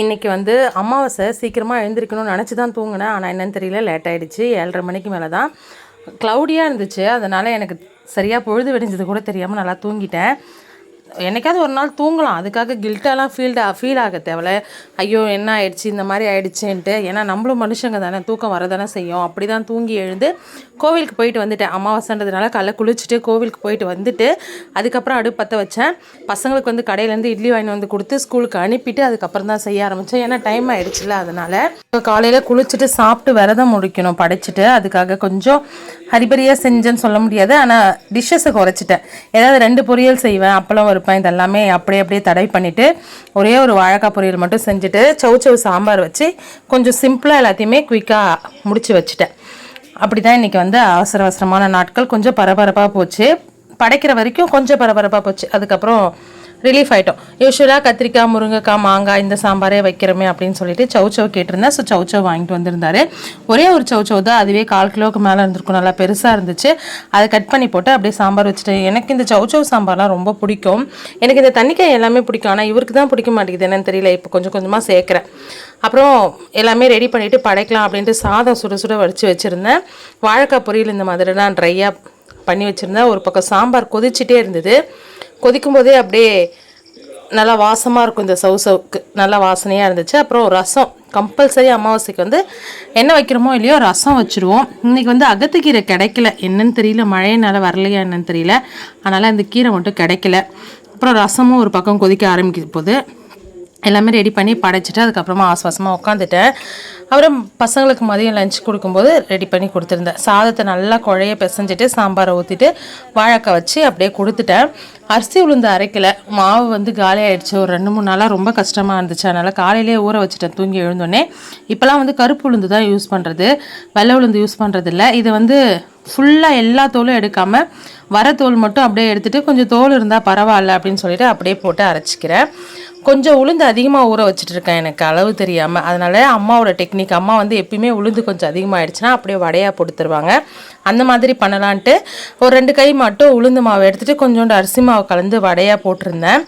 இன்றைக்கி வந்து அமாவாசை சீக்கிரமாக எழுந்திருக்கணும்னு நினச்சி தான் தூங்கினேன். ஆனால் என்னன்னு தெரியல லேட் ஆகிடுச்சு ஏழரை மணிக்கு மேலே தான் க்ளவுடியாக இருந்துச்சு. அதனால் எனக்கு சரியாக பொழுது வெடிஞ்சது கூட தெரியாமல் நல்லா தூங்கிட்டேன். என்னைக்காவது ஒரு நாள் தூங்கலாம். அதுக்காக கில்ட்டாலாம் ஃபீல்டா ஃபீல் ஆக தேவையில்ல ஐயோ என்ன ஆயிடுச்சு? இந்த மாதிரி ஆயிடுச்சுன்ட்டு. ஏன்னா நம்மளும் மனுஷங்க தானே. தூக்கம் வரதானே செய்யும். அப்படி தான் தூங்கி எழுந்து கோவிலுக்கு போயிட்டு வந்துட்டேன். அமாவாசைன்றதுனால காலைல குளிச்சுட்டு கோவிலுக்கு போயிட்டு வந்துட்டு அதுக்கப்புறம் அடுப்பு பற்ற வச்சேன். பசங்களுக்கு வந்து கடையிலேருந்து இட்லி வாங்கி வந்து கொடுத்து ஸ்கூலுக்கு அனுப்பிட்டு அதுக்கப்புறம் தான் செய்ய ஆரம்பித்தேன் ஏன்னா டைம் ஆயிடுச்சுல அதனால். காலையில் குளிச்சுட்டு சாப்பிட்டு விரதம் முடிக்கணும் படைச்சிட்டு. அதுக்காக கொஞ்சம் ஹரிபரியாக செஞ்சேன்னு சொல்ல முடியாது. ஆனால் டிஷ்ஷஸை குறைச்சிட்டேன். ஏதாவது ரெண்டு பொரியல் செய்வேன். அப்பளம் வறுப்பேன் இதெல்லாமே அப்படியே அப்படியே தடை பண்ணிவிட்டு ஒரே ஒரு வாழைக்காய் பொரியல் மட்டும் செஞ்சுட்டு சவு சவு சாம்பார் வச்சு கொஞ்சம் சிம்பிளாக எல்லாத்தையுமே குயிக்காக முடித்து வச்சுட்டேன். அப்படி தான் இன்றைக்கி வந்து அவசர அவசரமான நாட்கள் கொஞ்சம் பரபரப்பாக போச்சு. படைக்கிற வரைக்கும் கொஞ்சம் பரபரப்பாக போச்சு. அதுக்கப்புறம் ரிலீஃப் ஆகிட்டோம் யூஸ்வலாக கத்திரிக்காய் முருங்கைக்காய் மாங்காய் இந்த சாம்பாரே வைக்கிறோமே அப்படின்னு சொல்லிட்டு சவுச்சவ் கேட்டிருந்தேன். ஸோ சவுச்சவ் வாங்கிட்டு வந்திருந்தாரு. ஒரே ஒரு சவுச்சவ் தான் அதுவே கால் கிலோவுக்கு மேலே இருந்திருக்கும். நல்லா பெருசாக இருந்துச்சு. அதை கட் பண்ணி போட்டு அப்படியே சாம்பார் வச்சுட்டேன். எனக்கு இந்த சவுச்சவ் சாம்பார்லாம் ரொம்ப பிடிக்கும். எனக்கு இந்த தண்ணிக்காய் எல்லாமே பிடிக்கும். ஆனால் இவருக்கு தான் பிடிக்க மாட்டேங்குது. என்னன்னு தெரியல. இப்போ கொஞ்சம் கொஞ்சமாக சேர்க்குறேன். அப்புறம் எல்லாமே ரெடி பண்ணிவிட்டு படைக்கலாம் அப்படின்ட்டு சாதம் சுட சுட வடித்து வச்சுருந்தேன். வாழைக்காய் பொரியல் இந்த மாதிரிலாம் ட்ரையாக பண்ணி வச்சுருந்தேன். ஒரு பக்கம் சாம்பார் கொதிச்சுட்டே இருந்தது. கொதிக்கும் போதே அப்படியே நல்லா வாசமாக இருக்கும் இந்த சவு சவுக்கு நல்லா வாசனையாக இருந்துச்சு. அப்புறம் ரசம். கம்பல்சரி அமாவாசைக்கு வந்து என்ன வைக்கிறோமோ இல்லையோ ரசம் வச்சுருவோம். இன்றைக்கி வந்து அகத்துக்கீரை கிடைக்கல. என்னன்னு தெரியல. மழையினால் வரலையா என்னன்னு தெரியல. அதனால் அந்த கீரை மட்டும் கிடைக்கல. அப்புறம் ரசமும் ஒரு பக்கம் கொதிக்க ஆரம்பிக்க போது. எல்லாமே ரெடி பண்ணி படைச்சிட்டு அதுக்கப்புறமா ஆஸ்வாசமாக உட்காந்துட்டேன் அப்புறம் பசங்களுக்கு மதியம் லஞ்ச் கொடுக்கும்போது ரெடி பண்ணி கொடுத்துருந்தேன் சாதத்தை நல்லா குழைய பிசைஞ்சிட்டு சாம்பாரை ஊற்றிட்டு வாழைக்காய் வச்சு அப்படியே கொடுத்துட்டேன். அரிசி உளுந்து அரைக்கல. மாவு வந்து காலி ஆகிடுச்சு ஒரு ரெண்டு மூணு நாளாக ரொம்ப கஷ்டமாக இருந்துச்சு. அதனால் காலையிலே ஊற வச்சுட்டேன் தூங்கி எழுந்தோடனே இப்போலாம் வந்து கருப்பு உளுந்து தான் யூஸ் பண்ணுறது வெள்ளை உளுந்து யூஸ் பண்ணுறதில்ல இது வந்து ஃபுல்லாக எல்லா தோலும் எடுக்காமல் வர தோல் மட்டும் அப்படியே எடுத்துகிட்டு கொஞ்சம் தோல் இருந்தால் பரவாயில்ல அப்படின்னு சொல்லிட்டு அப்படியே போட்டு அரைச்சிக்கிறேன். கொஞ்சம் உளுந்து அதிகமாக ஊற வச்சுட்டு இருக்கேன். எனக்கு அளவு தெரியாமல் அதனால் அம்மாவோட டெக்னிக் அம்மா வந்து எப்பயுமே உளுந்து கொஞ்சம் அதிகமாகிடுச்சுன்னா அப்படியே வடையாக போட்டுருவாங்க அந்த மாதிரி பண்ணலான்ட்டு ஒரு ரெண்டு கை மட்டும் உளுந்து மாவு எடுத்துகிட்டு கொஞ்சோண்டு அரிசி மாவு கலந்து வடையாக போட்டிருந்தேன்.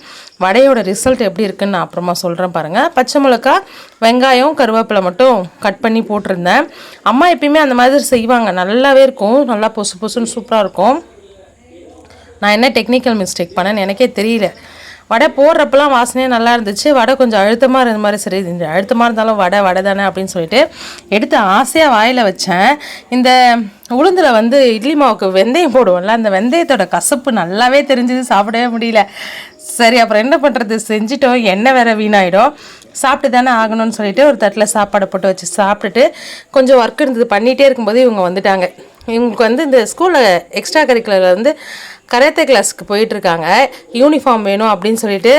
வடையோட ரிசல்ட் எப்படி இருக்குன்னு நான் அப்புறமா சொல்கிறேன் பாருங்கள் பச்சை மிளகா வெங்காயம் கருவேப்பிலை மட்டும் கட் பண்ணி போட்டிருந்தேன். அம்மா எப்பயுமே அந்த மாதிரி செய்வாங்க. நல்லாவே இருக்கும். நல்லா பொசு பொசுன்னு சூப்பராக இருக்கும். நான் என்ன டெக்னிக்கல் மிஸ்டேக் பண்ணேன்னு எனக்கே தெரியல. வடை போடுறப்பெல்லாம் வாசனையாக நல்லா இருந்துச்சு. வடை கொஞ்சம் அழுத்தமாக இருந்த மாதிரி சரி அழுத்தமாக இருந்தாலும் வடை வடை தானே அப்படின்னு சொல்லிட்டு எடுத்து ஆசையாக வாயில் வச்சேன். இந்த உளுந்தில் வந்து இட்லி மாவுக்கு வெந்தயம் போடுவோம்ல அந்த வெந்தயத்தோட கசப்பு நல்லாவே தெரிஞ்சது சாப்பிடவே முடியல. சரி அப்புறம் என்ன பண்ணுறது செஞ்சிட்டோம். எண்ணெய் வேற வீணாயிடும். சாப்பிட்டு தானே ஆகணும்னு சொல்லிட்டு ஒரு தட்டில் சாப்பாடை போட்டு வச்சு சாப்பிட்டுட்டு கொஞ்சம் ஒர்க் இருந்தது. பண்ணிகிட்டே இருக்கும்போது இவங்க வந்துட்டாங்க. இவங்களுக்கு வந்து இந்த ஸ்கூலில் எக்ஸ்ட்ரா கரிக்குலரில் வந்து கராத்தே கிளாஸ்க்கு போயிட்டுருக்காங்க. யூனிஃபார்ம் வேணும் அப்படின்னு சொல்லிட்டு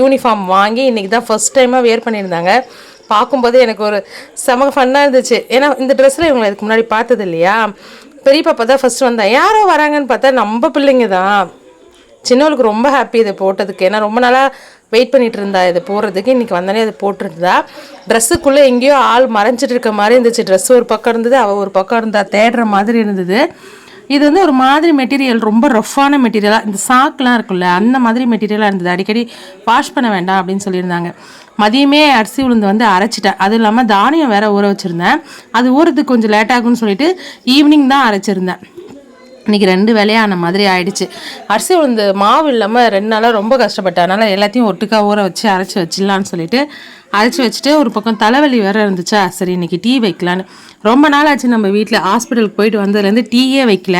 யூனிஃபார்ம் வாங்கி இன்றைக்கி தான் ஃபஸ்ட் டைமாக வேர் பண்ணியிருந்தாங்க. பார்க்கும்போது எனக்கு ஒரு செம ஃபன்னாக இருந்துச்சு. ஏன்னா இந்த ட்ரெஸ்ஸில் இவங்களை இதுக்கு முன்னாடி பார்த்தது இல்லையா? பெரிய பாப்பா தான் ஃபஸ்ட்டு வந்தேன் யாரோ வராங்கன்னு பார்த்தா நம்ம பிள்ளைங்க தான். சின்னவளுக்கு ரொம்ப ஹாப்பி இதை போட்டதுக்கு. ஏன்னா ரொம்ப நாளாக வெயிட் பண்ணிகிட்டு இருந்தா இது போடுறதுக்கு. இன்றைக்கி வந்தோடனே அது போட்டிருந்தா. ட்ரெஸ்ஸுக்குள்ளே எங்கேயோ ஆள் மறைஞ்சிட்டு இருக்க மாதிரி இருந்துச்சு. ட்ரெஸ் ஒரு பக்கம் இருந்தது அவள் ஒரு பக்கம் இருந்தா தேடுற மாதிரி இருந்தது. இது வந்து ஒரு மாதிரி மெட்டீரியல் ரொம்ப ரஃப்பான மெட்டீரியலாக இந்த சாக்கெலாம் இருக்குல்ல அந்த மாதிரி மெட்டீரியலாக இருந்தது. அடிக்கடி வாஷ் பண்ண வேண்டாம் அப்படின்னு சொல்லியிருந்தாங்க. மதியமே அரிசி உளுந்து வந்து அரைச்சிட்டேன். அதுவும் இல்லாமல் தானியம் வேற ஊற வச்சுருந்தேன். அது ஊறதுக்கு கொஞ்சம் லேட் ஆகும்னு சொல்லிட்டு ஈவினிங் தான் அரைச்சிருந்தேன். இன்றைக்கி ரெண்டு வேலையான மாதிரி ஆயிடுச்சு. அரிசி உளுந்து மாவு இல்லாமல் ரெண்டு நாளாக ரொம்ப கஷ்டப்பட்டேன். அதனால் எல்லாத்தையும் ஒட்டுக்கா ஊற வச்சு அரைச்சி வச்சிடலான்னு சொல்லிட்டு அரைச்சி வச்சுட்டு ஒரு பக்கம் தலைவலி வேறு இருந்துச்சா? சரி இன்னைக்கு டீ வைக்கலான்னு. ரொம்ப நாள் ஆச்சு நம்ம வீட்டில் ஹாஸ்பிட்டலுக்கு போயிட்டு வந்ததுலேருந்து டீயே வைக்கல.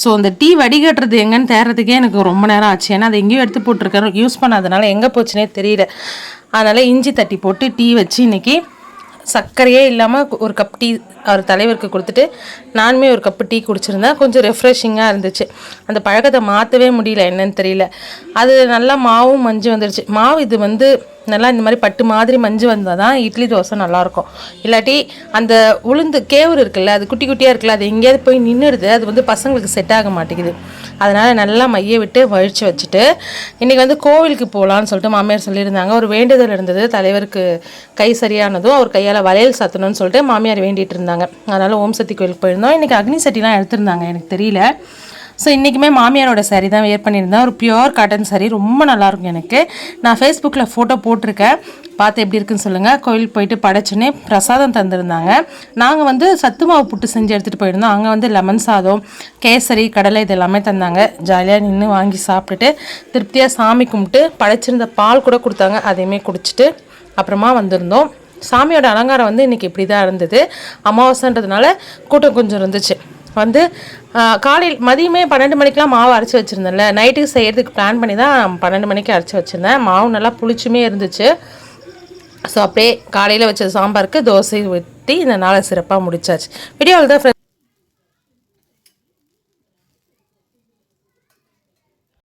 ஸோ அந்த டீ வடிகட்டுறது எங்கன்னு தேடுறதுக்கே எனக்கு ரொம்ப நேரம் ஆச்சு. ஏன்னா அதை எங்கேயும் எடுத்து போட்டிருக்கேன் யூஸ் பண்ணாதனால எங்கே போச்சுனே தெரியல. அதனால் இஞ்சி தட்டி போட்டு டீ வச்சு இன்னைக்கு சர்க்கரையே இல்லாமல் ஒரு கப் டீ அவர் தலைவருக்கு கொடுத்துட்டு நானுமே ஒரு கப்பு டீ குடிச்சிருந்தேன். கொஞ்சம் ரெஃப்ரெஷிங்காக இருந்துச்சு. அந்த பழக்கத்தை மாற்றவே முடியல. என்னன்னு தெரியல. அது நல்லா மாவும் மஞ்சு வந்துடுச்சு மாவு இது வந்து நல்லா இந்த மாதிரி பட்டு மாதிரி மஞ்சு வந்தால் தான் இட்லி தோசை நல்லாயிருக்கும். இல்லாட்டி அந்த உளுந்து கேவுரு இருக்குல்ல அது குட்டி குட்டியாக இருக்குல்ல அது எங்கேயாவது போய் நின்றுடுது அது வந்து பசங்களுக்கு செட் ஆக மாட்டேங்குது. அதனால் நல்லா மைய விட்டு வழித்து வச்சுட்டு இன்றைக்கி வந்து கோவிலுக்கு போகலான்னு சொல்லிட்டு மாமியார் சொல்லியிருந்தாங்க. ஒரு வேண்டுதல் இருந்தது. தலைவருக்கு கை சரியானதும் அவர் கையால் வளையல் சாத்தணும்னு சொல்லிட்டு மாமியார் வேண்டிகிட்டு இருந்தாங்க. அதனால் ஓம் சக்தி கோயிலுக்கு போயிருந்தோம். இன்றைக்கி அக்னி சட்டிலாம் எடுத்திருந்தாங்க எனக்கு தெரியல. ஸோ இன்றைக்குமே மாமியாரோட சாரீ தான் வேர் பண்ணியிருந்தேன் ஒரு பியூர் காட்டன் சாரீ ரொம்ப நல்லாயிருக்கும் எனக்கு. நான் ஃபேஸ்புக்கில் ஃபோட்டோ போட்டிருக்கேன். பார்த்து எப்படி இருக்குன்னு சொல்லுங்கள் கோயிலுக்கு போயிட்டு படைச்சுன்னே பிரசாதம் தந்திருந்தாங்க. நாங்கள் வந்து சத்து மாவு புட்டு செஞ்சு எடுத்துகிட்டு போயிருந்தோம். அங்கே வந்து லெமன் சாதம் கேசரி கடலை இது எல்லாமே தந்தாங்க ஜாலியாக நின்று வாங்கி சாப்பிட்டுட்டு திருப்தியாக சாமி கும்பிட்டு படைச்சிருந்த பால் கூட கொடுத்தாங்க. அதையுமே குடிச்சிட்டு அப்புறமா வந்திருந்தோம். சாமியோட அலங்காரம் வந்து இன்றைக்கி இப்படி தான் இருந்தது. அமாவாசைன்றதுனால கூட்டம் கொஞ்சம் இருந்துச்சு. வந்து காலையில் மதியமே பன்னெண்டு மணிக்கெலாம் மாவு அரைச்சி வச்சுருந்தேன்ல. நைட்டுக்கு செய்கிறதுக்கு பிளான் பண்ணி தான் பன்னெண்டு மணிக்கு அரைச்சி வச்சுருந்தேன். மாவு நல்லா புளிச்சுமே இருந்துச்சு. ஸோ அப்படியே காலையில் வச்ச சாம்பாருக்கு தோசை ஊற்றி இந்த நாளை சிறப்பாக முடிச்சாச்சு. வீடியோவில் தான்